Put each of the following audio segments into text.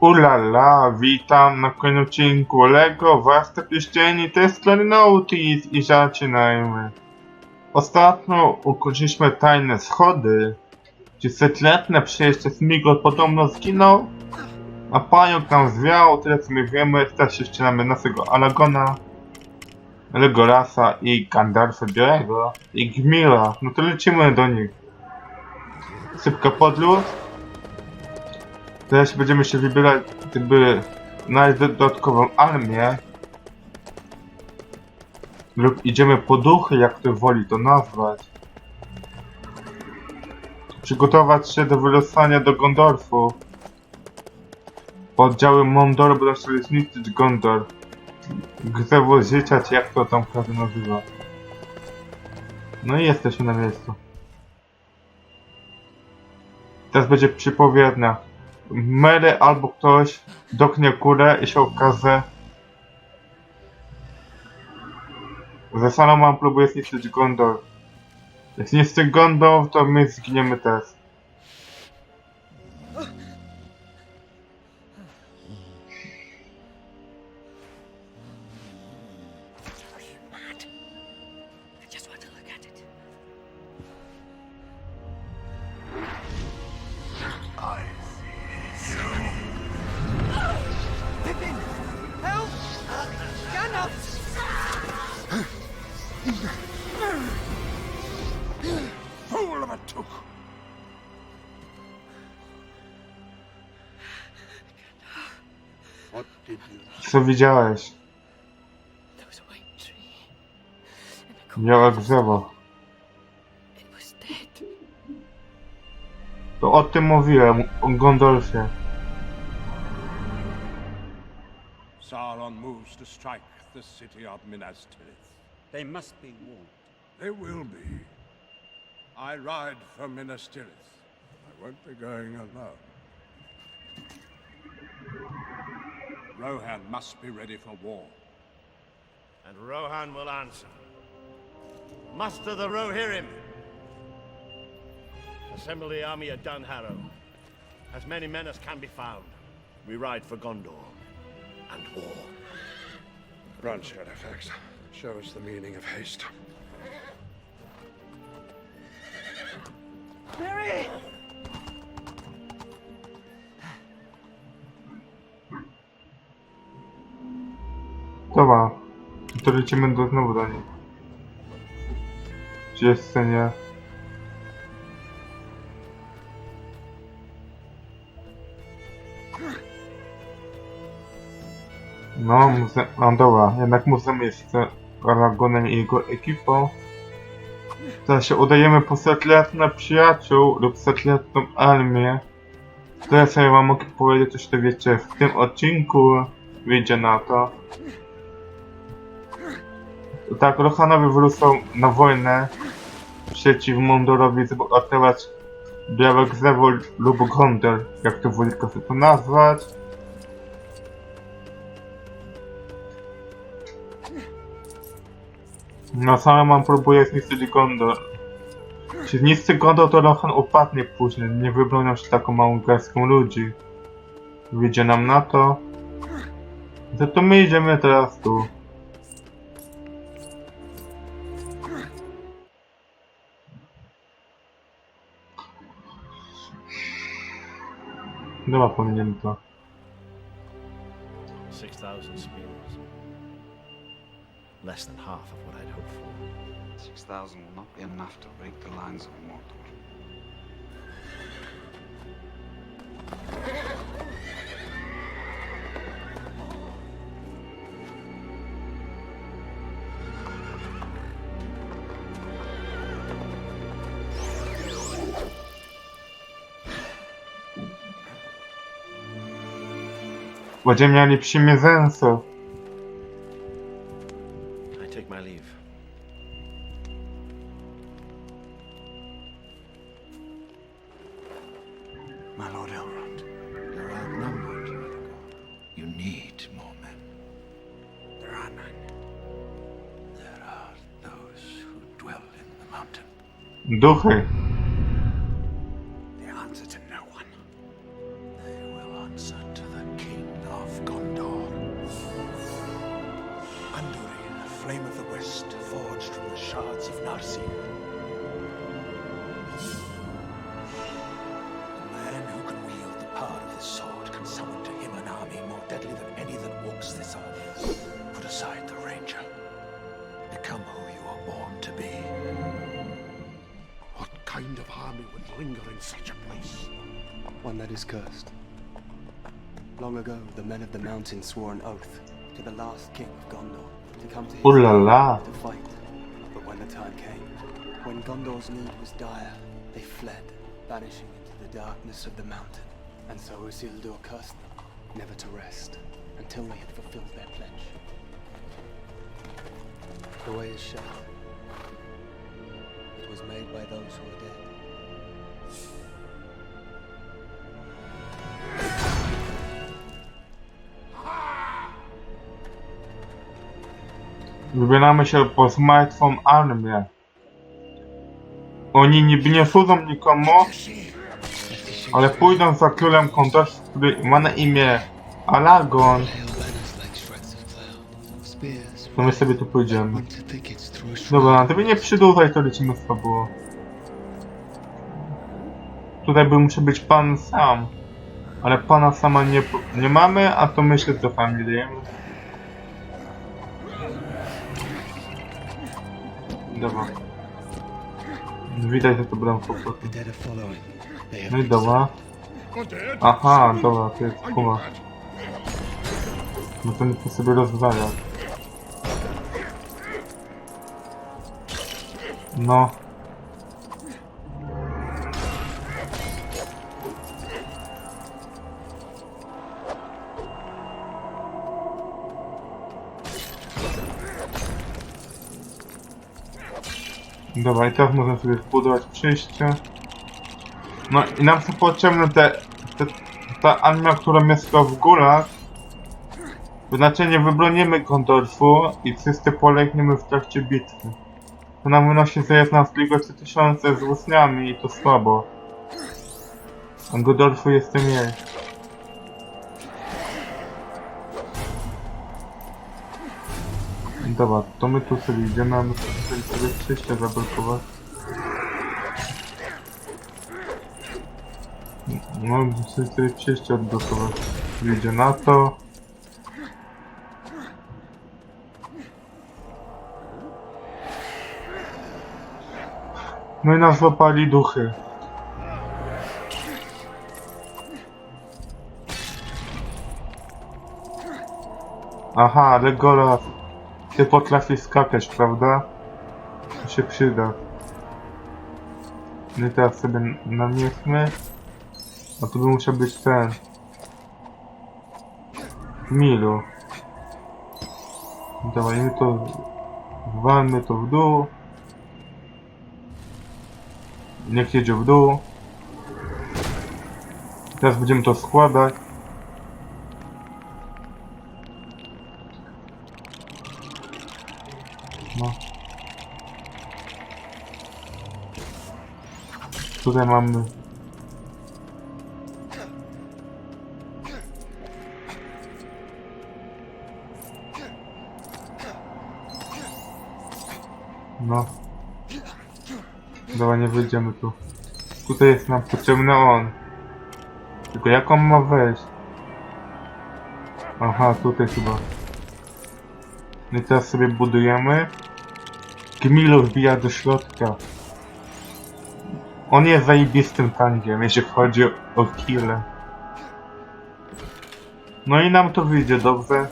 Ulala, witam na kolejnym odcinku Lego Wasta Pierścieni test Clarinautis i zaczynajmy. Ostatnio ukończyliśmy tajne schody, gdzie setletne przejście Smigol podobno zginął, a pająk nam zwiał, tyle co my wiemy, teraz się ścianamy naszego Alagona, Legorasa i Gandalfa Białego i Gmila, no to lecimy do nich. Szybka podróż. Teraz będziemy się wybierać, gdyby znaleźć dodatkową armię. Lub idziemy po duchy, jak to woli to nazwać. Przygotować się do wyrastania do Gondorfu. Oddziały Mondoru będą chcieli zniszczyć Gondor. Grzewo życia, jak to tam każdy nazywa. No i jesteśmy na miejscu. Teraz będzie przypowiednia. Mary albo ktoś doknie kurę i się okaże, że Saruman próbuje zniszczyć Gondor. Jak zniszczy Gondor, to my zginiemy też. Fool of a took! What did you Co widziałeś? There was a white tree. And a Białe drzewo. It was dead. To o tym mówiłem, o Gondolfie. Sauron moves to strike the city of Minas Tirith. They must be warned. They will be. I ride for Minas Tirith. I won't be going alone. Rohan must be ready for war. and Rohan will answer. Muster the Rohirrim. Assemble the army at Dunharrow. As many men as can be found. We ride for Gondor. And war. Run, Shadowfax. Show us the meaning of haste. Mary! Dobra. To lecimy do, znowu do nich. Gdzie jest scenie? No, muze... no dobra, jednak muzeum jest z Aragonem i jego ekipą. Teraz się udajemy po setletne przyjaciół lub setletną armię. Teraz ja wam mogę powiedzieć coś, to wiecie, w tym odcinku wyjdzie na to. Tak, Rohanowie wyruszył na wojnę przeciw Mondorowi, żeby oddawać Białe Grzewo lub Gondor, jak to woli sobie to nazwać. No Saruman próbuje zniszczyć Gondor. Jeśli zniszczy Gondor, to Rohan upadnie później, nie wybronią się taką małą garstką ludzi. Wyjdzie nam na to. Za to my idziemy teraz tu. Dobra, powinienem to. 6,000 spears. Less than half of what I'd hoped for. 6,000 will not be enough to break the lines of Mordor. Będziemy mieli psimie zęsy. Duchy. Mountain swore an oath to the last king of Gondor to come to his Ooh la la. to fight. But when the time came, when Gondor's need was dire, they fled, vanishing into the darkness of the mountain. And so Isildur cursed them, never to rest, until they had fulfilled their pledge. The way is shut. It was made by those who are dead. Wybieramy się po martwą armię. Oni niby nie służą nikomu, ale pójdą za królem Kondos, który ma na imię Aragon. To my sobie tu pójdziemy. Dobra, tobie nie przydłużaj, to lecimy z tobą. Tutaj by musi być pan sam. Ale pana sama nie, nie mamy, a to myślę, co familię. Dobra. Widać, że to bram po prostu. No i dobra. Aha, dobra, to jest kuma. No to nie to sobie rozwala. No. Dobra, i teraz możemy sobie zbudować przejście. No i nam są potrzebne te, te ta armia, która mieszka w górach. To znaczy nie wybronimy Gondorfu i wszyscy polegniemy w trakcie bitwy. To nam wynosi, że jest nas tylko 3000 z łusniami i to słabo. A Gondorfu jeszcze mniej. Dobra, to my tu sobie idziemy, a my sobie sobie przejście zablokować. No, sobie przejście odblokować. Idzie na to. No i nas złapali duchy. Aha, ale Gola, ty potrafisz skakać, prawda? To się przyda. No i teraz sobie namieszmy. A to by musiał być ten. Milu. Dawajmy to. Walmy to w dół. Niech jedzie w dół. Teraz będziemy to składać. Tutaj mamy No. Dobra, nie wyjdziemy tu. Tutaj jest nam potrzebny on. Tylko jak on ma wejść? Aha, tutaj chyba. No i teraz sobie budujemy. Gmilu wbija do środka. On jest zajebistym tankiem, jeśli chodzi o kile. No i nam to wyjdzie dobrze.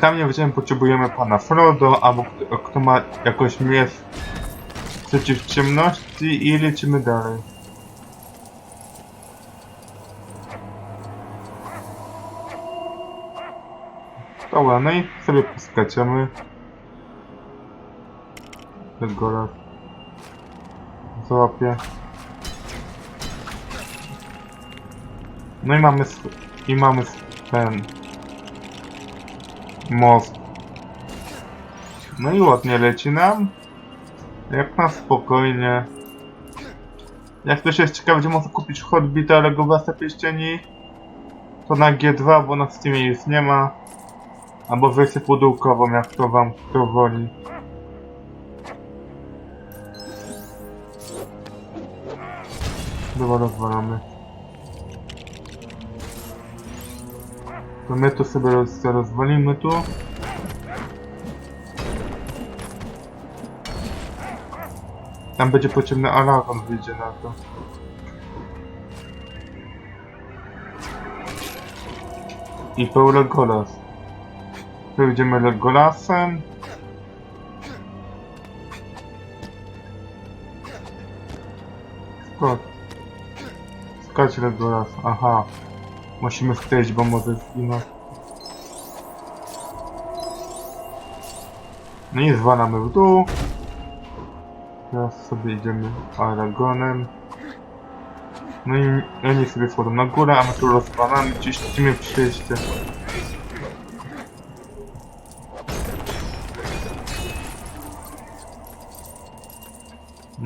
Tam nie wiedziałem, potrzebujemy pana Frodo, albo kto, ma jakąś miecz przeciw ciemności i lecimy dalej. Dobra, no i sobie poskaczemy. Tego raz. Złapię. No i mamy i mamy ten most. No i ładnie leci nam. Jak na spokojnie. Jak ktoś jest ciekawy, gdzie można kupić Hobbita, ale go własne pieścieni, to na G2, bo na Steamie już nie ma. Albo wersję pudełkową, jak to wam kto woli. Dobra, rozwalamy. To my to sobie roz, rozwalimy tu. Tam będzie potrzebny Aragon wyjdzie na to. I to Legolas. Wyjdziemy Legolasem. Skocz. Skocz Legolas, aha. Musimy skryć, bo może zginąć. No i zwalamy w dół. Teraz sobie idziemy Aragonem. No i oni sobie wchodzą na górę, a my tu rozwalamy, czyścimy przejście.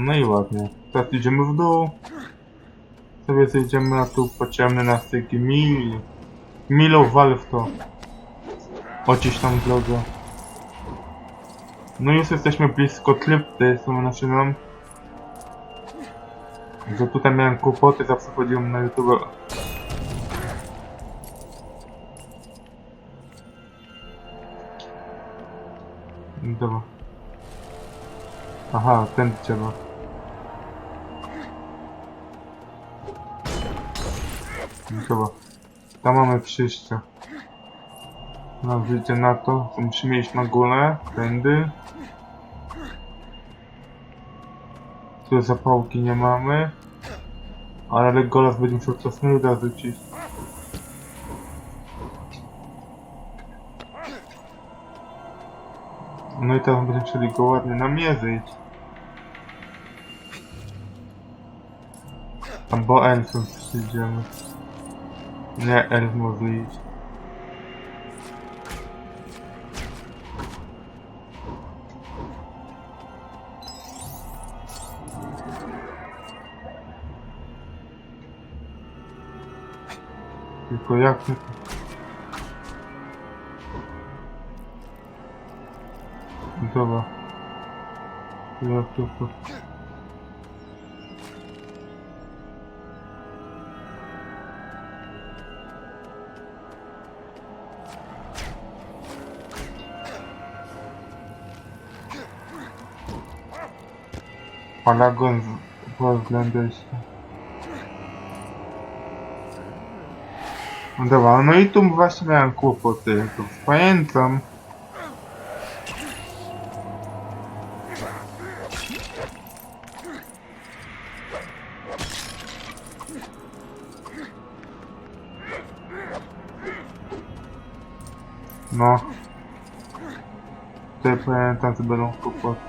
No i ładnie. Teraz idziemy w dół. Sobie zejdziemy na tu pociemny na styki Mil. Milo wal w to. Oczyść tam drogę. No już jesteśmy blisko Trypty, są znaczy nam. Że tutaj miałem kłopoty, zawsze chodziłem na YouTube. Dobra. Aha, ten trzeba. Dobra. Tam mamy przyjście. No wyjdzie na to, musimy iść na górę, tędy. Tu zapałki nie mamy. Ale Legolas będzie musiał czasnuda rzucić. No i teraz będziemy chcieli go ładnie namierzyć. Albo elfem przyjdziemy. Nie, elf może iść. Tylko jak nie... Dobra. Ja z... rozgląda się. No dobra, no i tu właśnie miałem kłopoty, to pamiętam. No. Tutaj pamiętam, że będą kłopoty.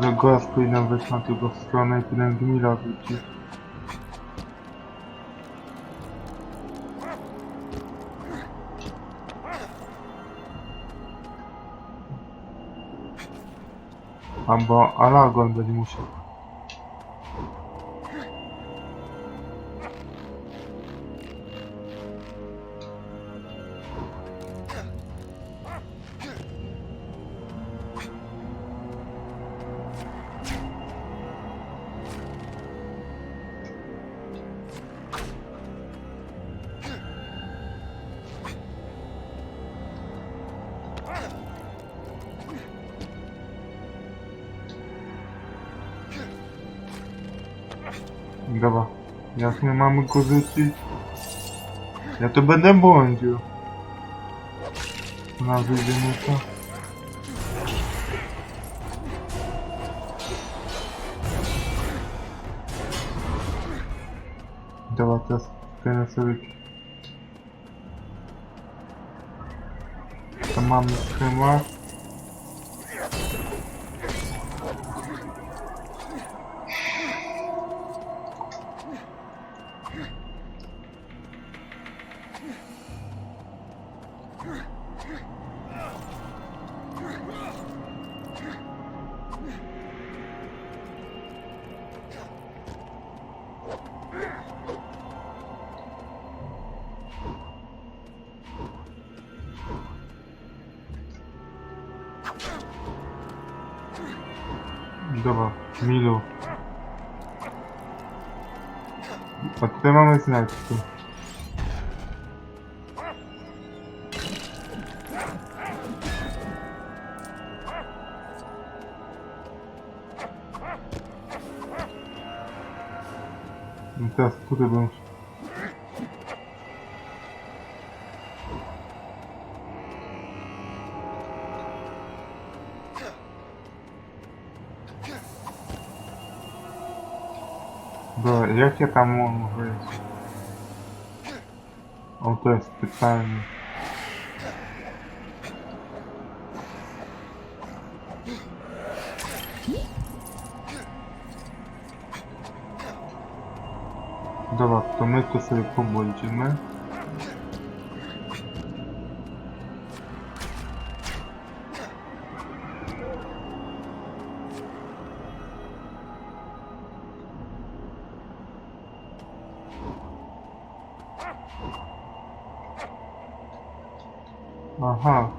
Że goraz powinien wejść na drugą stronę i powinien gmila wrócić. Albo Aragon będzie musiał. Jak mamy go rzucić? Ja to będę błądził. Na wyjdziemy to. Dobra, teraz skręcę sobie. Tam mamy schemat. A tutaj mamy znaczki. Teraz tutaj bym... Dobra, jak ja tam mogę wejść? O, to jest pytanie. Dobra, to my tu sobie pobłądzimy. Aha.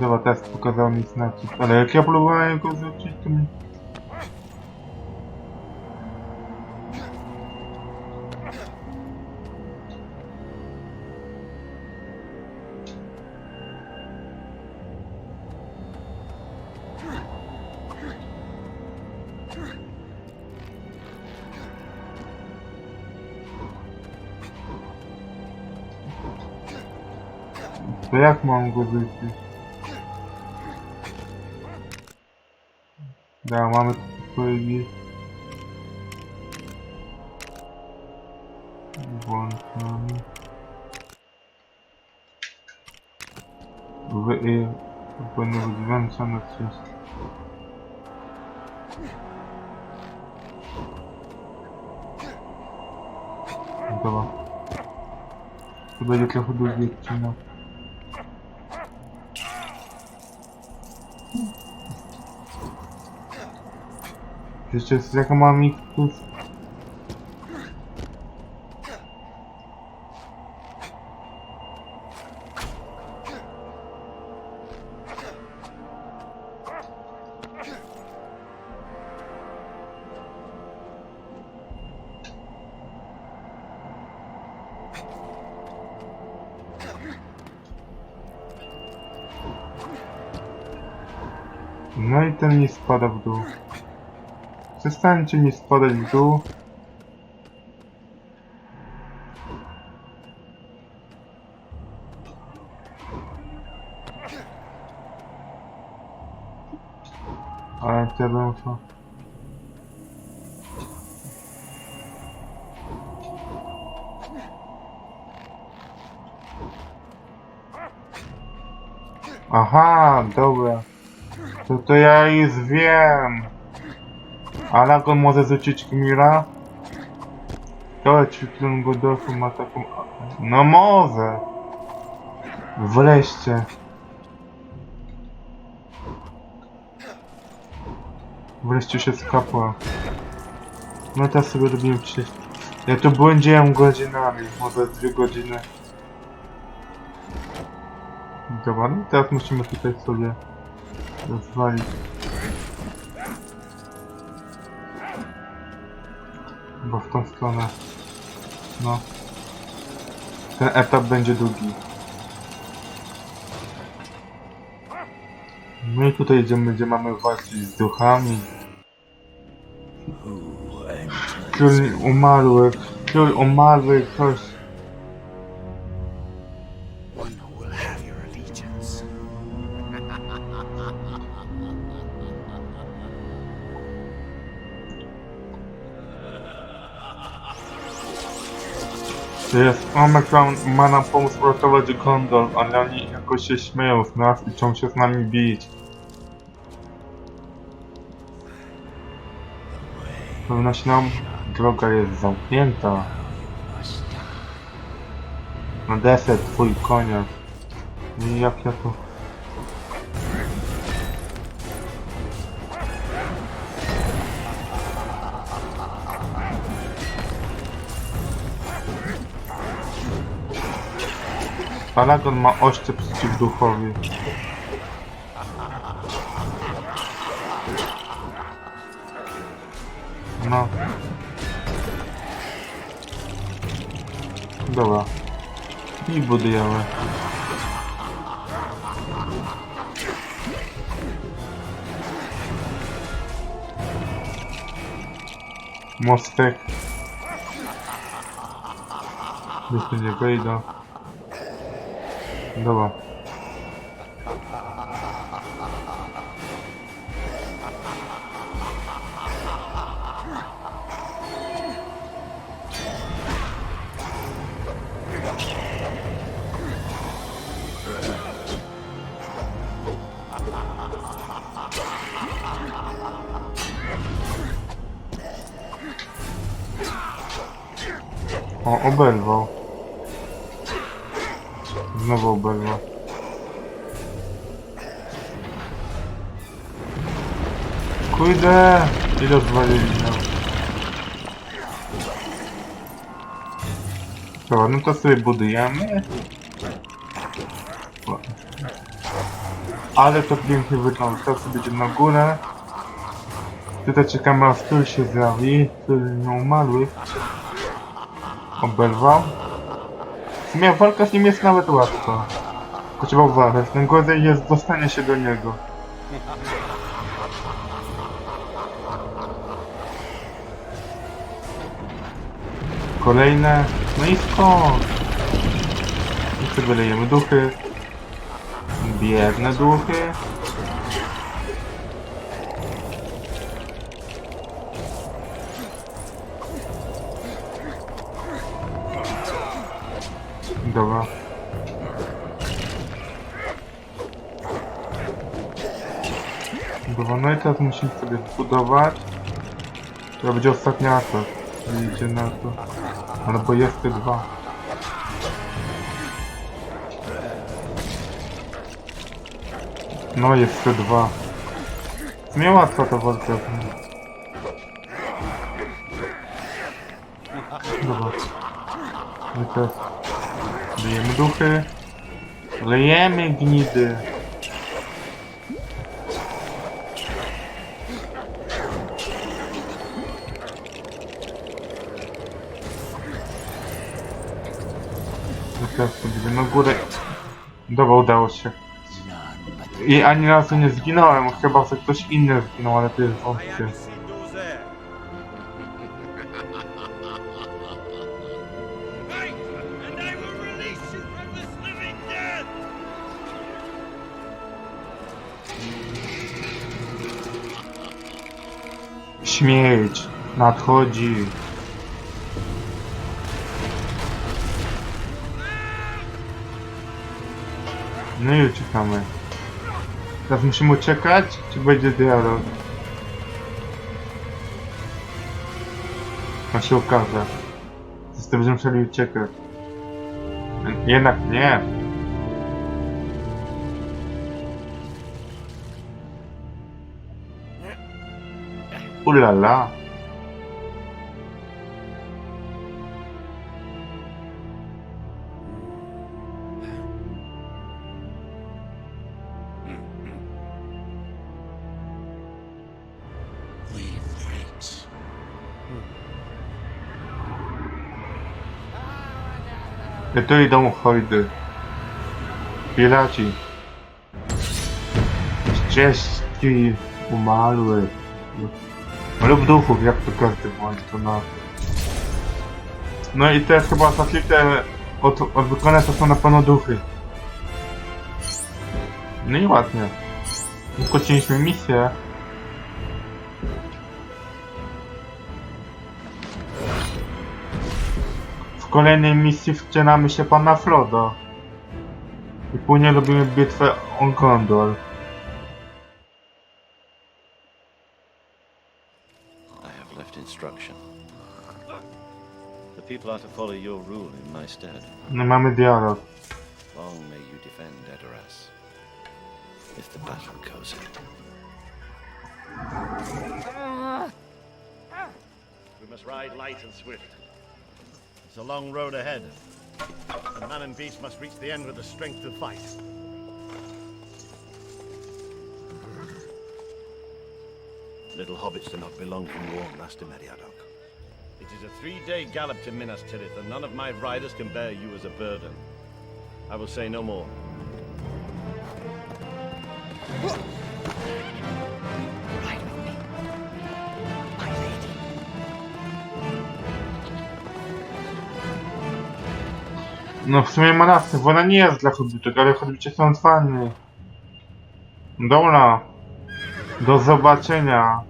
Dobra, teraz pokazał mi znaki. Ale jak ja próbowałem go zwrócić, to mi... Mam go zwrócić? Da, mamy tu odpowiedzi. Włączony. Wy, y, powinno być włączone coś. Dobra. To będzie trochę długi odcinek. Jeszcze jest jaka mam ich tu... No i ten nie spada w dół. Przestańcie mi spadać w dół. Ale ja bym. Aha, dobra. To to ja już wiem. On może rzucić Kmira? To czy którym Godolfu ma taką... No może! Wreszcie. Wreszcie się skapła. No teraz sobie robimy przecież... Ja tu błądziłem godzinami, może dwie godziny. Dobra, no teraz musimy tutaj sobie rozwalić. Bo w tą stronę. No. Ten etap będzie długi. No i tutaj idziemy, gdzie mamy walczyć z duchami. Król umarłych. Król umarłych, ktoś. Omikron ma nam pomóc uratować Gondor, ale oni jakoś się śmieją z nas i chcą się z nami bić. Pewność nam droga jest zamknięta. Na deser twój koniec. I jak ja to... Paragon ma oszczep przeciw duchowi. No. Dobra. I budujemy. Mostek. Jeśli nie wejdę. Dobra. O, oberwał. Znowu oberwał. Kurde! Ile odwalili nam. Dobra, no to sobie budujemy. Ale to pięknie wygląda. Teraz sobie idzie na górę. Tutaj czekamy aż który się zjawi, który ją umarły. Oberwał. Sumie walka z nim jest nawet łatwa. Tylko trzeba uważać, najgorzej jest dostanie się do niego. Kolejne. No i skąd? I wylejemy duchy. Biedne duchy. Dobra. Dobra, no i teraz musimy sobie zbudować. To będzie ostatnia atak. Idzie na to. Albo jest te dwa. No jest te dwa. Nie łatwa ta walka. Dobra. No Lejemy duchy. Lejemy gnidy. I teraz sobie na górę. Dobra, udało się. I ani razu nie zginąłem, chyba że ktoś inny zginął, ale to jest wątpię. Śmierć nadchodzi. No i uciekamy. Teraz musimy uciekać, czy będzie dialog? To się okaże. Zresztą będziemy musieli uciekać. Jednak nie. Ulala. We wait. I tu idą hojdy. Piraci. Ścieżki umarły. Lub duchów, jak to każdy bądź to na... No i teraz chyba zaklite od, od wykonania to są na pewno duchy. No i ładnie. Ukończyliśmy misję. W kolejnej misji wcielamy się pana Frodo. I później robimy bitwę o Gondor. people are to follow your rule in my stead. Nie mamy dialog. Long may you defend Edoras. If the battle goes in. We must ride light and swift. It's a long road ahead. And man and beast must reach the end with the strength to fight. Little hobbits do not belong in warm Master Meriadoc. It is a three-day gallop to Minas Tirith, and none of my riders can bear you as a burden. I will say no more. Ride with me. My lady. No w sumie ma rację, bo ona nie jest dla hobbitek, ale hobbicie są fajni. Dobra. Do zobaczenia.